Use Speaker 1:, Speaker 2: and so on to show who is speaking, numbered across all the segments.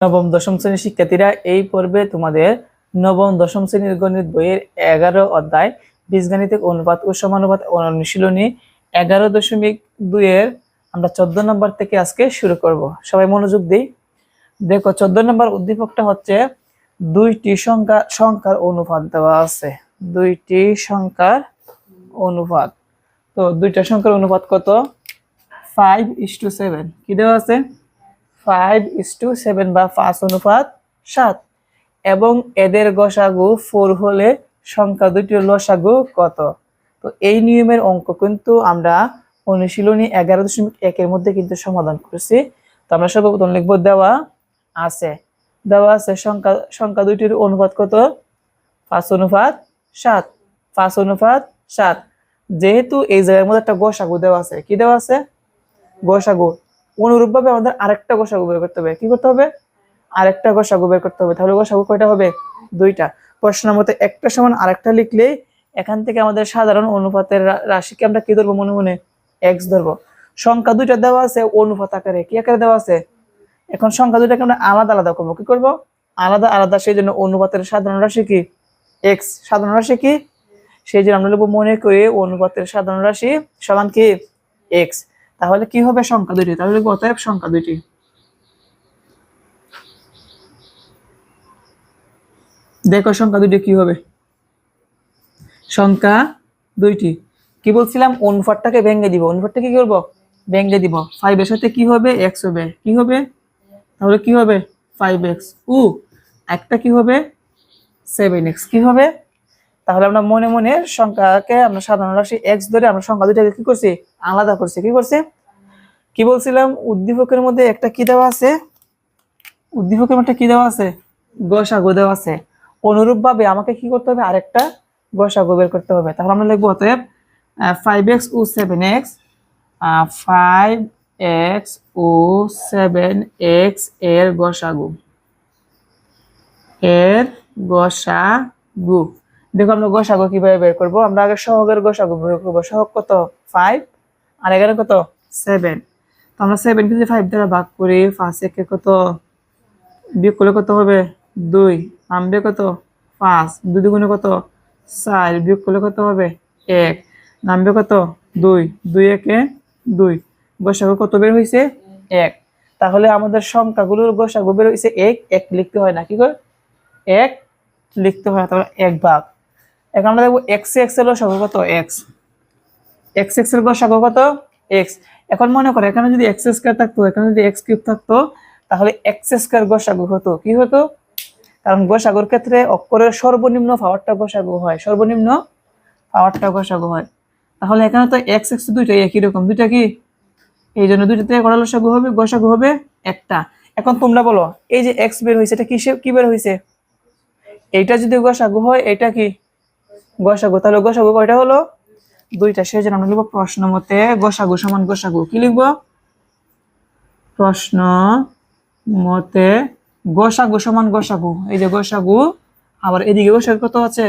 Speaker 1: নবম, দশম শ্রেণির শিক্ষার্থীরা এই পর্বে তোমাদের নবম, দশম শ্রেণির গণিত বইয়ের এগারো অধ্যায় বীজগাণিতিক অনুপাত ও সমানুপাত অনুশীলনী এগারো দশমিক দুইয়ের আমরা চোদ্দ নম্বর থেকে আজকে শুরু করব। সবাই মনোযোগ দিই। দেখো, চোদ্দ নম্বর উদ্দীপকটা হচ্ছে দুইটি সংখ্যা, সংখ্যার অনুপাত দেওয়া আছে। দুইটি সংখ্যার অনুপাত। তো দুইটা সংখ্যার অনুপাত কত? ফাইভ ইস টু সেভেন কি দেওয়া আছে? ফাইভ ইস টু সেভেন বা পাঁচ অনুপাত সাত। এবং এদের গসাগু ফোর হলে সংখ্যা দুটির লসাগু কত? তো এই নিয়মের অঙ্ক কিন্তু আমরা অনুশীলনী এগারো দশমিক একের মধ্যে কিন্তু সমাধান করেছি। তো আমরা সর্বপ্রথম লিখব দেওয়া আছে। দেওয়া আছে সংখ্যা সংখ্যা দুইটির অনুপাত কত? পাঁচ অনুপাত সাত। পাঁচ অনুপাত সাত। যেহেতু এই জায়গার মধ্যে একটা গোসাগু দেওয়া আছে, কি দেওয়া আছে? গোসাগু। অনুরূপ ভাবে আমাদের আরেকটা গোসাগু বের করতে হবে। কি করতে হবে? আরেকটা গোসাগু বের করতে হবে। তাহলে গোসাগু কয়টা হবে? দুইটা। প্রশ্ন মতে একটা সমান আরেকটা লিখলে এখান থেকে আমাদের সাধারণ অনুপাতের রাশিকে আমরা কি ধরবো মনে মনে? এক্স ধরবো। সংখ্যা দুইটা দেওয়া আছে, অনুপাত আকারে। কি আকারে দেওয়া আছে? এখন সংখ্যা দুইটাকে আমরা আলাদা আলাদা করব। কি করব? আলাদা আলাদা, সেই জন্য অনুপাতের সাধারণ রাশি কি? এক্স সাধারণ রাশি কি? সেই জন্য আমরা লিখব মনে করি অনুপাতের সাধারণ রাশি সমান কি? এক্স তাহলে কি হবে সংখ্যা দুইটি? তাহলে অতএব সংখ্যা দুইটি। দেখো সংখ্যা দুইটি কি হবে? সংখ্যা দুইটি। কি বলছিলাম? অনুপাতটাকে ভেঙে দিব। অনুপাতটা কি করব? ভেঙে দিব। ফাইভ এর সাথে কি হবে? এক্স হবে। কি হবে? তাহলে কি হবে? ফাইভ এক্স উ, একটা কি হবে? সেভেন এক্স কি হবে? তাহলে আমরা মনে মনে সংখ্যাকে আমরা সাধারণ রাশি এক্স ধরে আমরা সংখ্যা দুইটাকে কি করছি? আলাদা করছি। কি করছি? কি বলছিলাম? উদ্দীপকের মধ্যে একটা কি দেওয়া আছে? উদ্দীপকের মধ্যে কি দেওয়া আছে? গসাগু দেওয়া আছে। অনুরূপ ভাবে আমাকে কি করতে হবে? আরেকটা গসাগু বের করতে হবে। তাহলে আমরা লিখব অতএব ফাইভ এক্স ও সেভেন এক্স ফাইভ এক্স ও সেভেন এক্সের গসাগু। এর গসাগু। দেখো আমরা গসাগু কীভাবে বের করব? আমরা আগে সহগের গসাগু বের করব। সহগ কত? ফাইভ আর এগারো কত? সেভেন তো আমরা সেভেন যদি ফাইভ দ্বারা ভাগ করি ফার্স্ট একে কত? বিয়োগ করলে কত হবে? দুই। নামবে কত? পাঁচ। দুই দুগুণে কত? চার। বিয়োগ করলে কত হবে? এক। নামবে কত? দুই। দুই একে দুই। গসাগু কত বের হয়েছে এক। তাহলে আমাদের সংখ্যাগুলোর গসাগু বের হয়েছে এক। এক লিখতে হয় না, কি করে? এক লিখতে হয় তাহলে এক ভাগ। এখন আমরা দেখব এক্স এক্সের লসাগু কত? এক্স এক্স এক্সের গসাগু কত? এক্স এখন মনে করো, এখানে যদি এক্স স্কোয়ার থাকতো, এখানে যদি এক্স কিউব থাকতো, তাহলে এক্স স্কোয়ার গসাগু হতো। কি হতো? কারণ গসাগুর ক্ষেত্রে অক্ষরের সর্বনিম্ন পাওয়ারটা গসাগু হয়। সর্বনিম্ন পাওয়ারটা গসাগু হয়। তাহলে এখানে তো এক্স এক্স দুইটাই একই রকম। দুইটা কি? এই জন্য দুইটাতে কটা লসাগু হবে? গসাগু হবে একটা। এখন তোমরা বলো, এই যে এক্স বের হয়েছে, এটা কিসে কি বের হয়েছে? এইটা যদি গসাগু হয় এটা কি? গসাগু। তাহলে গসাগু কয়টা হলো? দুইটা। সেই জন্য আমরা লিখব প্রশ্ন মতে গোসাগু সমান গসাগু। কি লিখব? প্রশ্ন মতে গসাগু সমান গসাগু। এই যে গোসাগু, আবার এদিকে গসাগু কত আছে?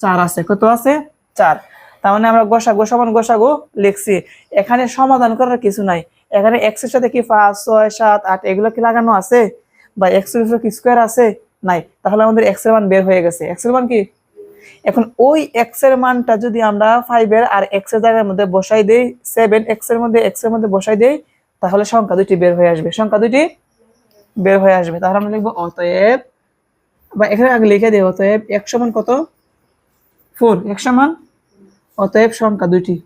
Speaker 1: চার আছে। কত আছে? চার। তার মানে আমরা গসাগু সমান গসাগু লিখছি। এখানে সমাধান করার কিছু নাই। এখানে এক্সের সাথে কি পাঁচ, ছয়, সাত, আট, এগুলো কি লাগানো আছে? বা এক্সের উপরে কি স্কোয়ার আছে? নাই। তাহলে আমাদের এক্সের মান বের হয়ে গেছে। এক্সের মান কি? এখন ওই এক্সের মানটা যদি আমরা ফাইভ এর আর এক্সের জায়গার মধ্যে বসাই দেই সেভেন এক্সের মধ্যে এক্সের মধ্যে বসাই দেই, তাহলে সংখ্যা দুটি বের হয়ে আসবে। সংখ্যা দুটি বের হয়ে আসবে। তাহলে আমরা লিখব অতএব, বা এখানে আগে লিখে দিই, অতএব এক সমান কত? ফোর এক সমান? অতএব সংখ্যা দুইটি।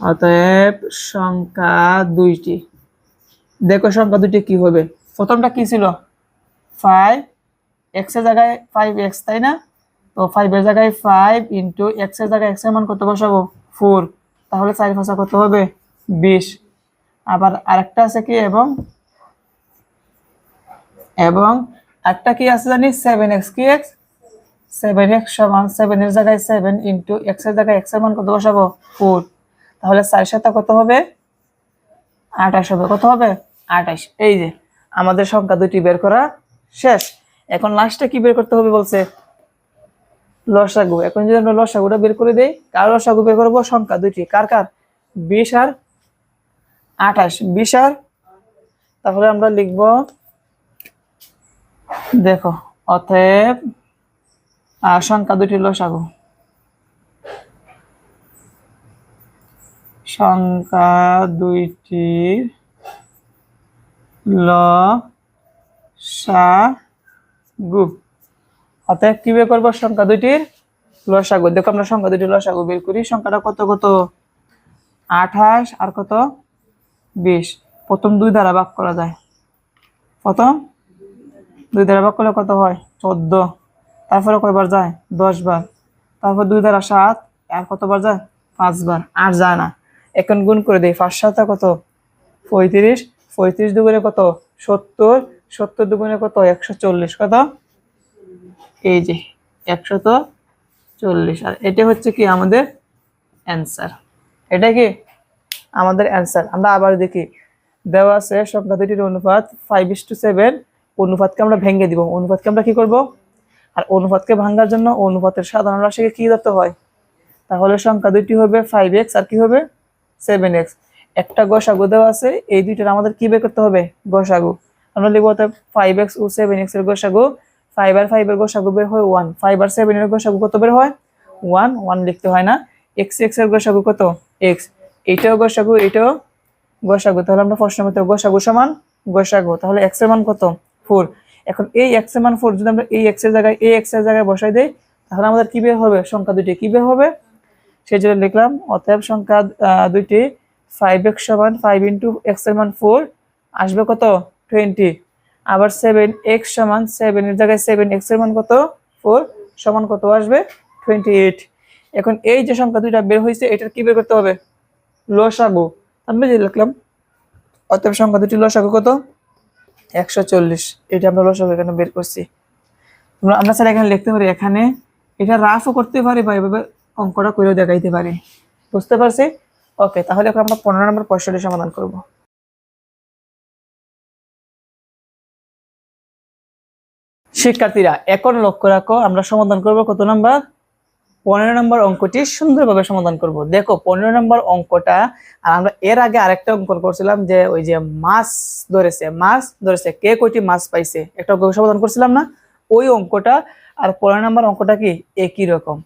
Speaker 1: অতএব সংখ্যা দুইটি। দেখো সংখ্যা দুইটি কি হবে। প্রথমটা কি ছিল? ফাইভ এক্সের জায়গায় ফাইভ এক্স তাই না? তো ফাইভের জায়গায় ফাইভ ইন্টু এক্সের জায়গায় এক্সের মান কত বসাবো? ফোর তাহলে চার ভাষা কত হবে? বিশ। আবার আরেকটা আছে কি এবং এবং একটা কি আছে জানি? সেভেন এক্স কি এক্স সেভেন এক্স সমান সেভেন এর জায়গায় সেভেন ইন্টু এক্সের জায়গায় এক্সের মান কত বসাবো? ফোর তাহলে চার সাথে কত হবে? আঠাশ হবে। কত হবে? আঠাশ। এই যে, আমাদের সংখ্যা দুটি বের করা শেষ। এখন লাস্টে কি বের করতে হবে বলছে? লসাগু। এখন যদি আমরা লসাগুটা বের করে দেই, কার লসাগু বের করব? সংখ্যা দুইটি। কার কার? বিশ আর আঠাশ। বিশ আর তাহলে আমরা লিখব, দেখো, অতএব সংখ্যা দুটি লসাগু। সংখ্যা দুইটির ল সাগু অতএব বের করব? সংখ্যা দুইটির লসাগু। দেখো আমরা সংখ্যা দুইটির লসাগু বের করি। সংখ্যাটা কত কত? আঠাশ আর কত? বিশ। প্রথম দুই দ্বারা ভাগ করা যায়। প্রথম দুই দ্বারা ভাগ করলে কত হয়? চোদ্দ। তারপরে কয়বার যায়? দশ বার তারপর দুই দ্বারা সাত। আর কতবার যায়? পাঁচবার। আর যায় না। এখন গুণ করে দেই। পাঁচ সাত কত? পঁয়ত্রিশ। পঁয়ত্রিশ দুগুণে কত? সত্তর। সত্তর দুগুণে কত? একশো চল্লিশ। কত? এই যে, একশত চল্লিশ। আর এটা হচ্ছে কি আমাদের অ্যান্সার এটা কি আমাদের অ্যান্সার আমরা আবার দেখি। দেওয়া আছে সংখ্যা দুটির অনুপাত ফাইভ ইস টু সেভেন অনুপাতকে আমরা ভেঙে দিব। অনুপাতকে আমরা কি করব? আর অনুপাতকে ভাঙার জন্য অনুপাতের সাধারণ রাশিকে কি ধরতে হয়? তাহলে সংখ্যা দুইটি হবে ফাইভ এক্স আর কি হবে? সেভেন এক্স একটা গসাগু দেওয়া আছে, এই দুইটার আমাদের কি বের করতে হবে? গসাগু। আমরা লিখব ফাইভ এক্স ও সেভেন এক্সের গসাগু। ফাইভ আর ফাইভ এর গসাগু বের হয় ওয়ান ফাইভ আর সেভেন এর গসাগু কত বের হয়? ওয়ান ওয়ান লিখতে হয় না। এক্স এক্সের গসাগু কত? এক্স এইটাও গসাগু এটাও গসাগু তাহলে আমরা প্রশ্ন মতো গসাগু সমান গসাগু তাহলে এক্সের মান কত? ফোর এখন এই এক্সের মান ফোর যদি আমরা এই এক্সের জায়গায়, এই এক্সের জায়গায় বসাই দেই, তাহলে আমাদের কি বের হবে? সংখ্যা দুটি কি বের হবে? সেই জন্য লিখলাম, অতএব সংখ্যা দুইটি ফাইভ এক্স সমান ফাইভ ইন্টু এক্সের মান ফোর আসবে কত? টোয়েন্টি আবার সেভেন এক্স সমান সেভেন এর জায়গায় সেভেন এক্সের মান কত? ফোর সমান কত আসবে? টোয়েন্টি এইট এখন এই যে সংখ্যা দুইটা বের হয়েছে, এটার কি বের করতে হবে? লসাগু। আমি যে লিখলাম, অতএব সংখ্যা দুটি লসাগু কত? একশো চল্লিশ। এটা আমরা লসাগু এখানে বের করছি। আমরা স্যার এখানে লিখতে পারি এখানে, এটা রাফও করতে পারি বা এভাবে অঙ্কটা করেও দেখাইতে পারি। বুঝতে পারছি? ওকে তাহলে এখন আমরা পনেরো নম্বর প্রশ্নটি সমাধান করব। শিক্ষার্থীরা, এখন লক্ষ্য রাখো, আমরা সমাধান করব কত নাম্বার? পনেরো নম্বর অঙ্কটি সুন্দরভাবে সমাধান করব। দেখো, পনেরো নম্বর অঙ্কটা, আর আমরা এর আগে আরেকটা অঙ্ক করছিলাম যে ওই যে মাছ ধরেছে মাছ ধরেছে, কে কয়টি মাছ পাইছে? একটা অঙ্ক সমাধান করছিলাম না? ওই অঙ্কটা, আর পনেরো নম্বর অঙ্কটা কি? একই রকম।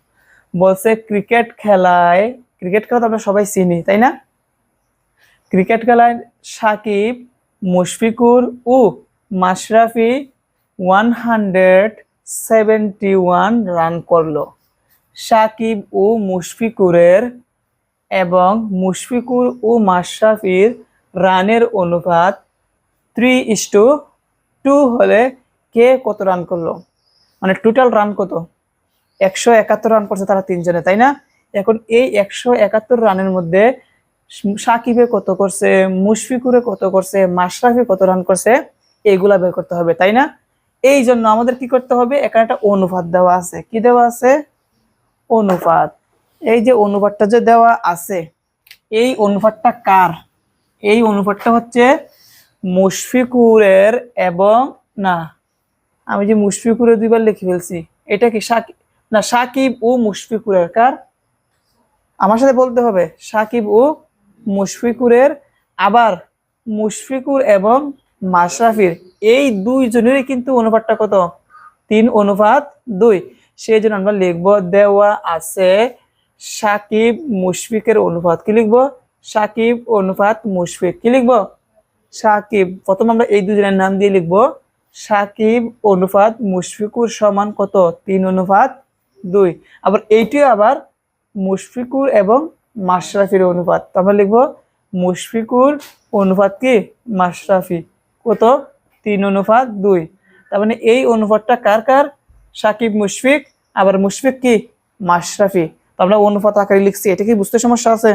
Speaker 1: বলছে ক্রিকেট খেলায়, ক্রিকেট খেলা তো আমরা সবাই চিনি, তাই না? ক্রিকেট খেলায় সাকিব, মুশফিকুর ও Mashrafe one hundred seventy one run করল। সাকিব ও মুশফিকুরের এবং মুশফিকুর ও মাশরাফির রানের অনুপাত থ্রি ইস্টু টু হলে কে কত রান করল? মানে টোটাল রান কত? একশো একাত্তর রান করছে তারা তিনজনে, তাই না? এখন এই একশো একাত্তর রানের মধ্যে সাকিবে কত করছে, মুশফিকুরে কত করছে, মাশরাফি কত রান করছে এইগুলা বের করতে হবে, তাই না? এই জন্য আমাদের কি করতে হবে? এখানে একটা অনুপাত দেওয়া আছে। কি দেওয়া আছে? অনুপাত। এই যে অনুপাতটা যে দেওয়া আছে, এই অনুপাতটা কার? এই অনুপাতটা হচ্ছে মুশফিকুরের এবং না, আমি যে মুশফিকুরের দুইবার লিখে ফেলছি, এটা কি সাকিব না, সাকিব ও মুশফিকুরের কার? আমার সাথে বলতে হবে, সাকিব ও মুশফিকুরের, আবার মুশফিকুর এবং মাশরাফির। এই দুইজনেরই কিন্তু অনুপাতটা কত? তিন অনুপাত দুই। সেই জন্য আমরা লিখব, দেওয়া আছে সাকিব মুশফিকের অনুপাত। কি লিখব? সাকিব অনুপাত মুশফিক। কি লিখব? সাকিব। প্রথম আমরা এই দুজনের নাম দিয়ে লিখব, সাকিব অনুপাত মুশফিকুর সমান কত? তিন অনুপাত দুই। আবার এইটিও আবার মুশফিকুর এবং মাশরাফির অনুপাত। আমরা লিখব, মুশফিকুর অনুপাত কি? মাশরাফি। কত? তিন অনুপাত দুই। তার মানে এই অনুপাতটা কার কার? সাকিব মুশফিক, আবার মুশফিক কি? মাশরাফি। তো আমরা অনুপাত আকারে লিখছি, এটা কি বুঝতে সমস্যা আছে?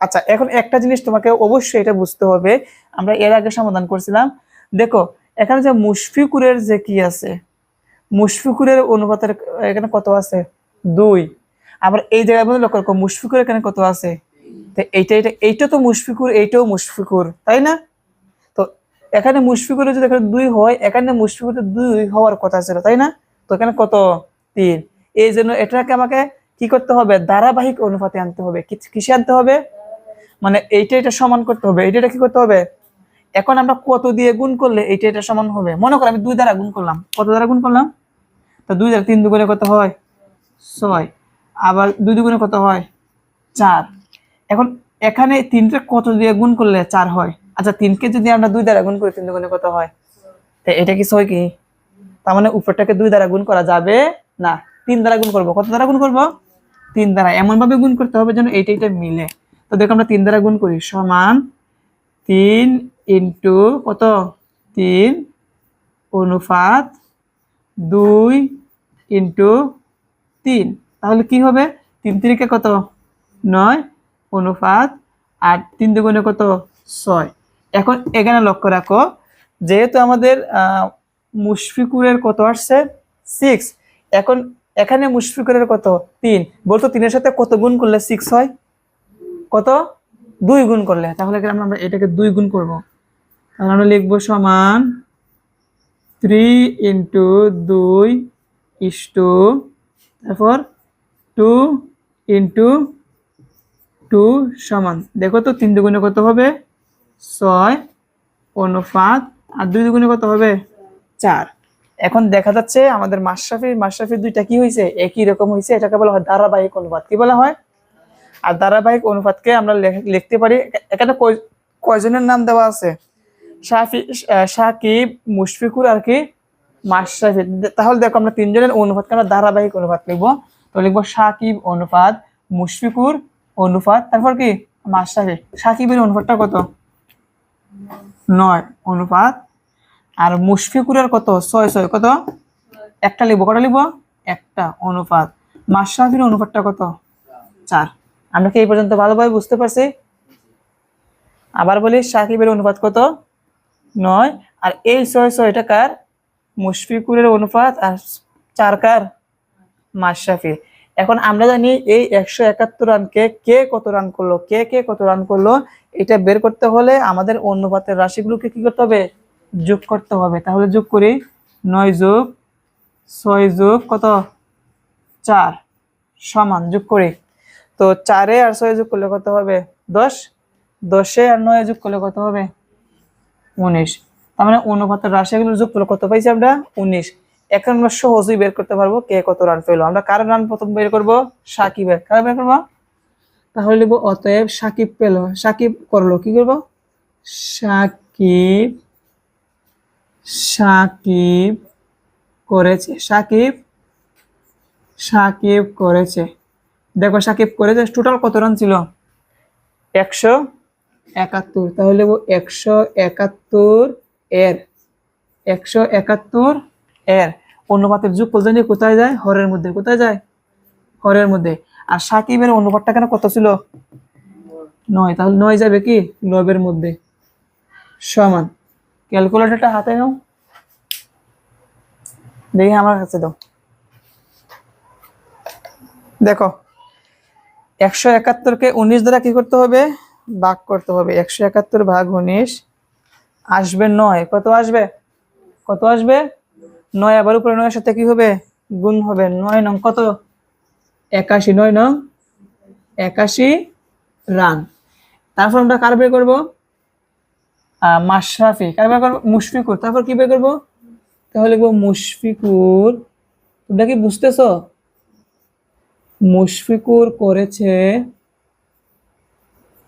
Speaker 1: আচ্ছা এখন একটা জিনিস তোমাকে অবশ্যই এটা বুঝতে হবে, আমরা এর আগে সমাধান করছিলাম। দেখো, এখানে যে মুশফিকুরের যে কি আছে, মুশফিকুরের অনুপাতের এখানে কত আছে? দুই। আবার এই জায়গার মধ্যে লক্ষ্য রাখো, মুশফিকুর এখানে কত আছে? তো এইটা এটা এইটা তো মুশফিকুর, এইটাও মুশফিকুর, তাই না? এখানে মুশফিকুরের যদি এখানে দুই হয়, এখানে মুশফিকুরের দুই হওয়ার কথা ছিল, তাই না? তো এখানে কত? তিন। এই জন্য এটাকে আমাকে কি করতে হবে? ধারাবাহিক অনুপাতে আনতে হবে। কিসে আনতে হবে? মানে এইটা এটা সমান করতে হবে। এইটা কি করতে হবে? এখন আমরা কত দিয়ে গুণ করলে এইটা এটা সমান হবে? মনে করো আমি দুই দ্বারা গুণ করলাম। কত দ্বারা গুণ করলাম? তো দুই দ্বারা তিন দুগুণে কত হয়? ছয়। আবার দুই দুগুণে কত হয়? চার। এখন এখানে তিনটা কত দিয়ে গুণ করলে চার হয়? আচ্ছা তিনকে যদি আমরা দুই দ্বারা গুণ করি, তিন দুগুণে কত হয়? তো এটা কি ছয় কি? তার মানে উপরটাকে দুই দ্বারা গুণ করা যাবে না। তিন দ্বারা গুণ করব। কত দ্বারা গুণ করব? তিন দ্বারা। এমন ভাবে গুণ করতে হবে যেন এইটা এটা মিলে। তো দেখো আমরা তিন দ্বারা গুণ করি। সমান তিন ইন্টু কত? তিন অনুপাত দুই ইন্টু তিন। তাহলে কি হবে? তিন তিরিকে কত? নয়। অনুপাত আর তিন দুগুণে কত? ছয়। এখন এখানে লক্ষ্য রাখো, যেহেতু আমাদের মুশফিকুরের কত আসছে? সিক্স এখন এখানে মুশফিকুরের কত? তিন। বলতো তিনের সাথে কত গুণ করলে সিক্স হয়? কত? দুই গুণ করলে। তাহলে আমরা এটাকে দুই গুণ করব। তাহলে আমরা লিখব সমান থ্রি ইন্টু দুই ইস টু তারপর টু ইন্টু টু সমান। দেখো তো তিন দুগুণে কত হবে? ছয় অনুপাত আর দুই দুগুণে কত হবে? চার। এখন দেখা যাচ্ছে আমাদের মাশরাফির মাশরাফির দুইটা কি হয়েছে একই রকম হয়েছে এটাকে বলা হয় ধারাবাহিক অনুপাত। কি বলা হয়? আর ধারাবাহিক অনুপাতকে আমরা লেখ- লিখতে পারি। এখানে কয়জনের নাম দেওয়া আছে? শাফি, সাকিব, মুশফিকুর আর কি মাশরাফি। তাহলে দেখো আমরা তিনজনের অনুপাতকে আমরা ধারাবাহিক অনুপাত লিখব। তো লিখব সাকিব অনুপাত, মুশফিকুর অনুপাত, তারপর কি? মাশরাফি। সাকিবের অনুপাতটা কত? নয় অনুপাত। আর মুশফিকুরের কত? ছয় ছয়, কত? একটা লিখব, কটা লিখব? একটা অনুপাত। মাশরাফির অনুপাতটা কত? চার। আমরা কি এই পর্যন্ত ভালোভাবে বুঝতে পারছি? আবার বলি, সাকিবের অনুপাত কত? নয়। আর এই ছয় ছয় টাকার মুশফিকুরের অনুপাত। আর চার কার? মাশরাফি এখন আমরা জানি এই একশো একাত্তর রানকে কে কত রান করল? কে কে কত রান করল? এটা বের করতে হলে আমাদের অনুপাতের রাশিগুলোকে কি করতে হবে? যোগ করতে হবে। তাহলে যোগ করি নয় যোগ ছয় যোগ কত? চার সমান, যোগ করি। তো চারে আর ছয় যোগ করলে কত হবে? দশ। দশে আর নয় যোগ করলে কত হবে? উনিশ। তার মানে অনুপাতের রাশিগুলো যোগ করলে কত পাইছি আমরা? উনিশ। এখন আমরা সহজেই বের করতে পারব কে কত রান পেল আমরা কার রান প্রথম বের করব? সাকিবের। কার বের করব? তাহলে লিখব অতএব সাকিব পেল সাকিব করল কি করব? সাকিব সাকিব করেছে সাকিব সাকিব করেছে। দেখো সাকিব করেছে টোটাল কত রান ছিল? একশো একাত্তর তাহলে একশো একাত্তর এর একশো একাত্তর এর। অনুপাতের যুগ জানি কোথায় যায়? হরের মধ্যে কোথায় যায়? হরের মধ্যে। আর সাকিবের অনুপাতটা কেন কত ছিল? নয়, তাহলে নয় যাবে কি? নবের মধ্যে। সমান। ক্যালকুলেটরটা হাতে নাও। দেখি আমার কাছে দাও। দেখো, একশো একাত্তরকে উনিশ দ্বারা কি করতে হবে? ভাগ করতে হবে। একশো একাত্তর ভাগ উনিশ আসবে নয়। কত আসবে? কত আসবে? নয়। আবার উপরে নয়ের সাথে কি হবে? গুণ হবে। নয় নং কত? একাশি নয়, নং? একাশি রান। তারপর আমরা কার বের করব? মাশরাফি। কার বের করব? মুশফিকুর। তারপর কি বের করব? তাহলে লিখব মুশফিকুর। তোমরা কি বুঝতেছো? মুশফিকুর করেছে।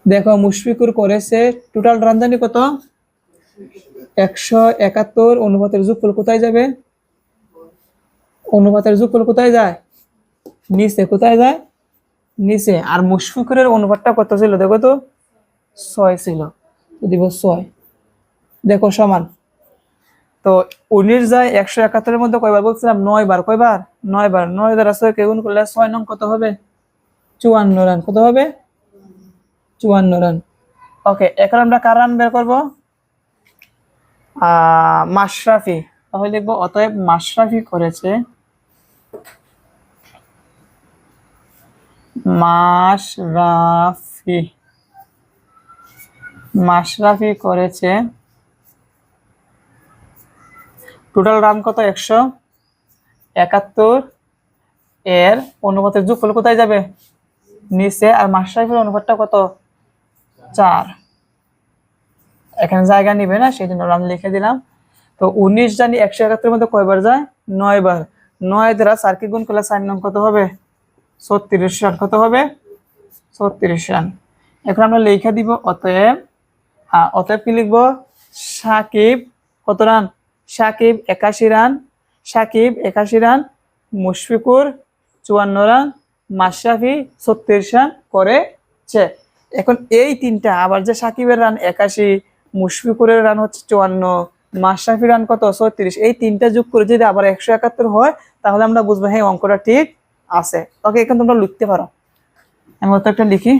Speaker 1: দেখো, মুশফিকুর করেছে। টোটাল রানজানি কত? একশো একাত্তর। অনুপাতের যোগফল কোথায় যাবে? অনুপাতের যোগফল কোথায় যায়? নিচে কোথায় যায়? নিচে। আর মুশফিকুরের অনুপাতটা কত ছিল? দেখো তো। ছয় ছিল। দিব ছয়। দেখো সমান। তো উনিশ যায় একশো একাত্তরের মধ্যে কয়বার বলছিলাম? নয় বার। কয়বার? নয় বার। নয় দ্বারা ছয় কে গুণ করলে ছয় নং কত হবে? চুয়ান্ন রান। কত হবে? চুয়ান্ন রান। ওকে, এখন আমরা কার রান বের করব? মাশরাফি। তাহলে লিখব অতএব মাশরাফি করেছে মাশরাফি। মাশরাফি করেছে। টোটাল রান কত? একশো একাত্তর। এর অনুপাতের যুগ যোগফল কোথায় যাবে? নিচে। আর মাশরাফির অনুপাতটা কত? চার। এখানে জায়গা নিবে না, সেই জন্য আমি লিখে দিলাম। তো উনিশ জানি একশো একাত্তরের মধ্যে কয়বার যায়? নয় বার নয় দ্বারা চারকে গুণ করলে চার নং কত হবে? ছত্রিশ রান। কত হবে? ছত্রিশ রান। এখন আমরা লিখে দিব অতএব আহ, অতএব কি লিখব? সাকিব কত রান? সাকিব একাশি রান। সাকিব একাশি রান। মুশফিকুর চুয়ান্ন রান। মাশরাফি ছত্রিশ রান করেছে। এখন এই তিনটা আবার যে সাকিবের রান একাশি মুশফিকুরের রান হচ্ছে চুয়ান্ন মাশরাফি রান কত? ছত্রিশ। এই তিনটা যোগ করে যদি আবার একশো একাত্তর হয় তাহলে আমরা বুঝব হ্যাঁ অঙ্কটা ঠিক আছে। ওকে এখন তোমরা লিখতে পারো। আমি ওটা একটা লিখি।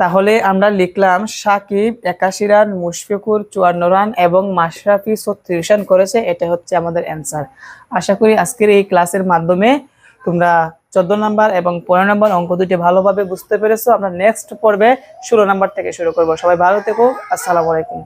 Speaker 1: তাহলে আমরা লিখলাম, সাকিব একাশি রান মুশফিকুর, চুয়ান্ন রান এবং মাশরাফি ছত্রিশ রান করেছে, এটা হচ্ছে আমাদের অ্যান্সার আশা করি আজকের এই ক্লাসের মাধ্যমে তোমরা চোদ্দ নাম্বার এবং পনেরো নাম্বার অঙ্ক দুটি ভালোভাবে বুঝতে পেরেছ। আমরা নেক্সট পর্বে ষোলো নাম্বার থেকে শুরু করব। সবাই ভালো থেকো। আসসালামু আলাইকুম।